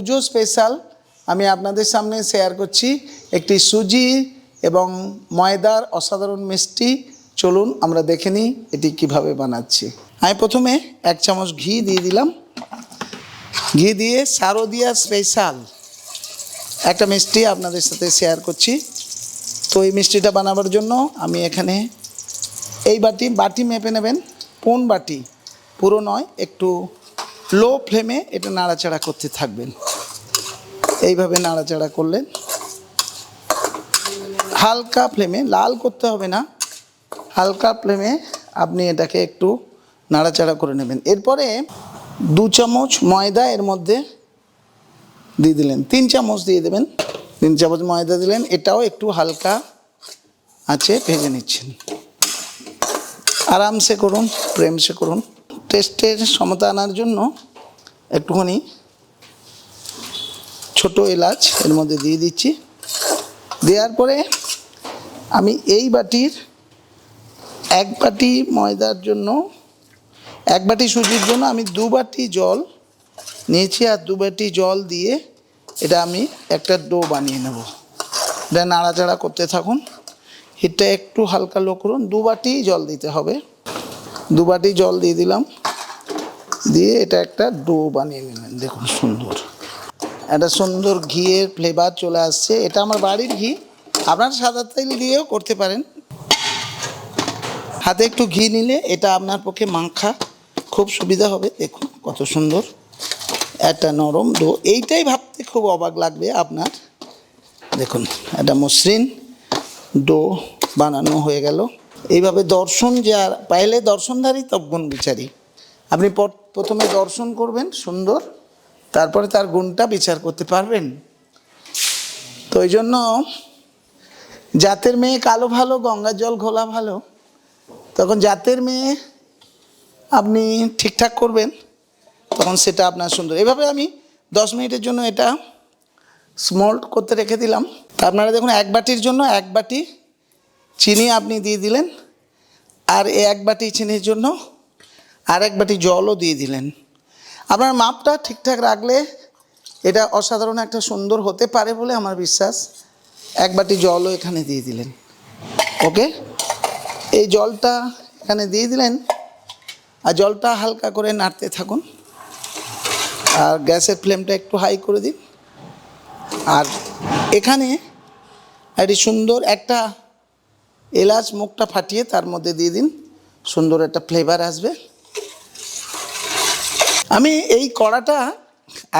পুজো special আমি আপনাদের সামনে শেয়ার করছি একটি সুজি এবং ময়দার অসাধারণ মিষ্টি। চলুন আমরা দেখে নিই এটি কীভাবে বানাচ্ছি। আমি প্রথমে এক চামচ ঘি দিয়ে দিলাম। ঘি দিয়ে শারদিয়া স্পেশাল একটা মিষ্টি আপনাদের সাথে শেয়ার করছি। তো এই মিষ্টিটা বানাবার জন্য আমি এখানে এই বাটি বাটি মেপে নেবেন। কোন বাটি? পুরো নয়, একটু লো ফ্লেমে এটা নাড়াচাড়া করতে থাকবেন। এইভাবে নাড়াচাড়া করলেন হালকা ফ্লেমে, লাল করতে হবে না, হালকা ফ্লেমে আপনি এটাকে একটু নাড়াচাড়া করে নেবেন। এরপরে দু চামচ ময়দা এর মধ্যে দিয়ে দিলেন, তিন চামচ দিয়ে দেবেন, তিন চামচ ময়দা দিলেন, এটাও একটু হালকা আছে, ভেজে নিচ্ছেন। আরামসে করুন, প্রেমসে করুন। টেস্টের সমতা আনার জন্য একটুখানি ছোট এলাচ এর মধ্যে দিয়ে দিচ্ছি। দেওয়ার পরে আমি এই বাটির এক বাটি ময়দার জন্য, এক বাটি সুজির জন্য আমি দু বাটি জল নিয়েছি আর দু বাটি জল দিয়ে এটা আমি একটা ডো বানিয়ে নেব। এটা নাড়াচাড়া করতে থাকুন। হিটটা একটু হালকা লো করুন। দু বাটি জল দিতে হবে। দু বাটি জল দিয়ে দিলাম। দিয়ে এটা একটা ডো বানিয়ে নিলেন। দেখুন সুন্দর। একটা সুন্দর ঘিয়ের ফ্লেভার চলে আসছে। এটা আমার বাড়ির ঘি। আপনার সাদা তেল দিয়েও করতে পারেন। হাতে একটু ঘি নিলে এটা আপনার পক্ষে মাখা খুব সুবিধা হবে। দেখুন কত সুন্দর। একটা নরম ডো। এইটাই ভাবতে খুব অবাক লাগবে আপনার। দেখুন, একটা মসৃণ ডো বানানো হয়ে গেল। এইভাবে দর্শন যার পাইলে দর্শনধারী তব গুণ বিচারি। আপনি প্রথমে দর্শন করবেন, সুন্দর। তারপরে তার গুণটা বিচার করতে পারবেন। তো এই জন্য জাতের মেয়ে কালো ভালো, গঙ্গার জল ঘোলা ভালো, তখন জাতের মেয়ে আপনি ঠিকঠাক করবেন, তখন সেটা আপনার সুন্দর। এভাবে আমি দশ মিনিটের জন্য এটা স্মল্ট করতে রেখে দিলাম। আপনারা দেখুন, এক বাটির জন্য এক বাটি চিনি আপনি দিয়ে দিলেন, আর এক বাটি চিনির জন্য আর এক বাটি জলও দিয়ে দিলেন। আপনার মাপটা ঠিকঠাক রাখলে এটা অসাধারণ একটা সুন্দর হতে পারে বলে আমার বিশ্বাস। এক বাটি জলও এখানে দিয়ে দিলেন। ওকে? এই জলটা এখানে দিয়ে দিলেন। আর জলটা হালকা করে নাড়তে থাকুন। আর গ্যাসের ফ্লেমটা একটু হাই করে দিন। আর এখানে একটি সুন্দর একটা এলাচ মুখটা ফাটিয়ে তার মধ্যে দিয়ে দিন। সুন্দর একটা ফ্লেভার আসবে। আমি এই কড়াটা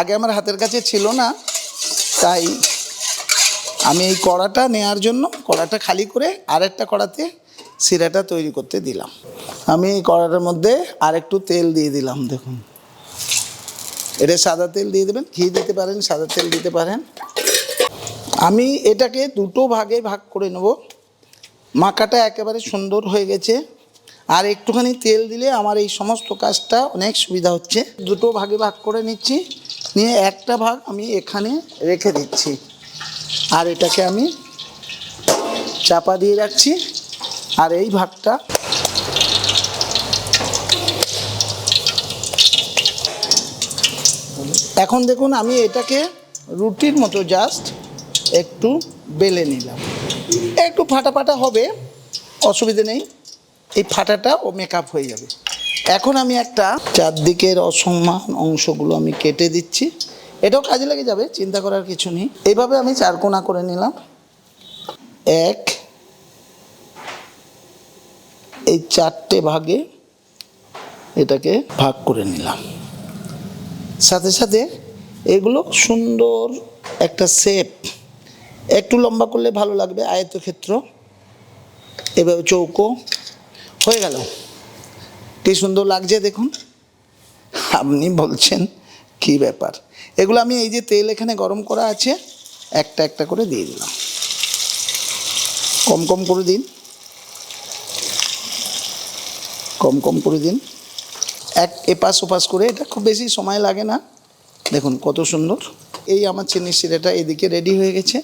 আগে আমার হাতের কাছে ছিল না, তাই আমি এই কড়াটা নেওয়ার জন্য কড়াটা খালি করে আরেকটা কড়াতে সিরাটা তৈরি করতে দিলাম। আমি এই কড়াটার মধ্যে আরেকটু তেল দিয়ে দিলাম, দেখুন। এটা সাদা তেল দিয়ে দেবেন, ঘি দিতে পারেন, সাদা তেল দিতে পারেন। আমি এটাকে দুটো ভাগে ভাগ করে নেব। মাখাটা একেবারে সুন্দর হয়ে গেছে। আর একটুখানি তেল দিলে আমার এই সমস্ত কাজটা অনেক সুবিধা হচ্ছে। দুটো ভাগে ভাগ করে নিচ্ছি। নিয়ে একটা ভাগ আমি এখানে রেখে দিচ্ছি। আর এটাকে আমি চাপা দিয়ে রাখছি। আর এই ভাগটা এখন দেখুন, আমি এটাকে রুটির মতো জাস্ট একটু বেলে নিলাম। একটু ফাটা ফাটা হবে, অসুবিধে নেই। এই ফাটাটা ও মেকআপ হয়ে যাবে। এখন আমি একটা চারদিকের অসম্মান অংশগুলো আমি কেটে দিচ্ছি। এটাও কাজে লেগে যাবে, চিন্তা করার কিছু নেই। এইভাবে আমি চারকোনা করে নিলাম। এক, এই চারটে ভাগে এটাকে ভাগ করে নিলাম। সাথে সাথে এগুলো সুন্দর একটা শেপ একটু লম্বা করলে ভালো লাগবে, আয়তক্ষেত্র। এভাবে চৌকো। হয়ে গেল। কি সুন্দর লাগছে দেখুন। আপনি বলছেন, কি ব্যাপার? এগুলো আমি এই যে তেল এখানে গরম করা আছে, একটা একটা করে দিয়ে দিলাম। কম কম করে দিন। কম কম করে দিন। এক এপাশ ওপাশ করে, এটা খুব বেশি সময় লাগে না। দেখুন কত সুন্দর। এই আমার চিনির সিরাটা এদিকে রেডি হয়ে গেছে।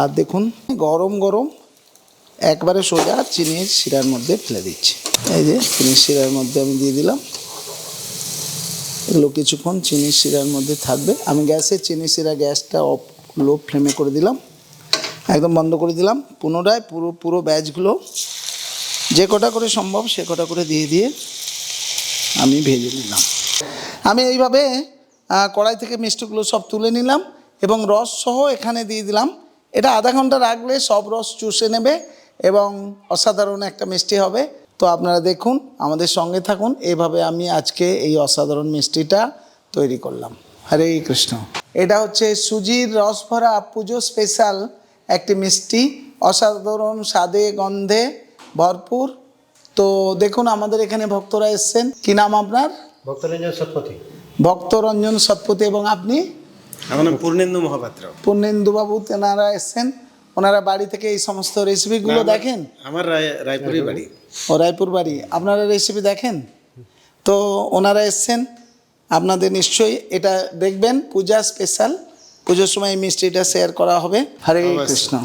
আর দেখুন, গরম গরম একবারে সোজা চিনির শিরার মধ্যে ফেলে দিচ্ছি। এই যে চিনির শিরার মধ্যে আমি দিয়ে দিলাম। এগুলো কিছুক্ষণ চিনির শিরার মধ্যে থাকবে। আমি গ্যাসে চিনি শিরা গ্যাসটা অফ লো ফ্লেমে করে দিলাম। একদম বন্ধ করে দিলাম। পুনরায় পুরো পুরো ব্যাচগুলো যে কটা করে সম্ভব সে কটা করে দিয়ে দিয়ে আমি ভেজে নিলাম। আমি এইভাবে কড়াই থেকে মিষ্টিগুলো সব তুলে নিলাম এবং রস সহ এখানে দিয়ে দিলাম। এটা আধা ঘণ্টা রাখলে সব রস চুষে নেবে। এবং অসাধারণ একটা মিষ্টি হবে। তো আপনারা দেখুন আমাদের সঙ্গে থাকুন। এভাবে আমি আজকে এই অসাধারণ মিষ্টিটা তৈরি করলাম। হরে কৃষ্ণ। এটা হচ্ছে সুজির রস ভরা পুজো স্পেশাল একটি মিষ্টি। অসাধারণ স্বাদে গন্ধে ভরপুর। তো দেখুন আমাদের এখানে ভক্তরা এসছেন। কি নাম আপনার? ভক্তরঞ্জন সৎপথী ভক্তরঞ্জন সৎপতি এবং আপনি? আমার নাম পূর্ণেন্দু মহাপাত্র। পূর্ণেন্দুবাবু তেনারা এসছেন। ওনারা বাড়ি থেকে এই সমস্ত রেসিপিগুলো দেখেন? আমার রায়- রায়পুরের বাড়ি। ও রায়পুর বাড়ি। আপনারা রেসিপি দেখেন? তো ওনারা এসছেন। আপনাদের নিশ্চয়ই এটা দেখবেন। পূজা স্পেশাল পুজোর সময় এই মিষ্টিটা শেয়ার করা হবে। হরে কৃষ্ণ।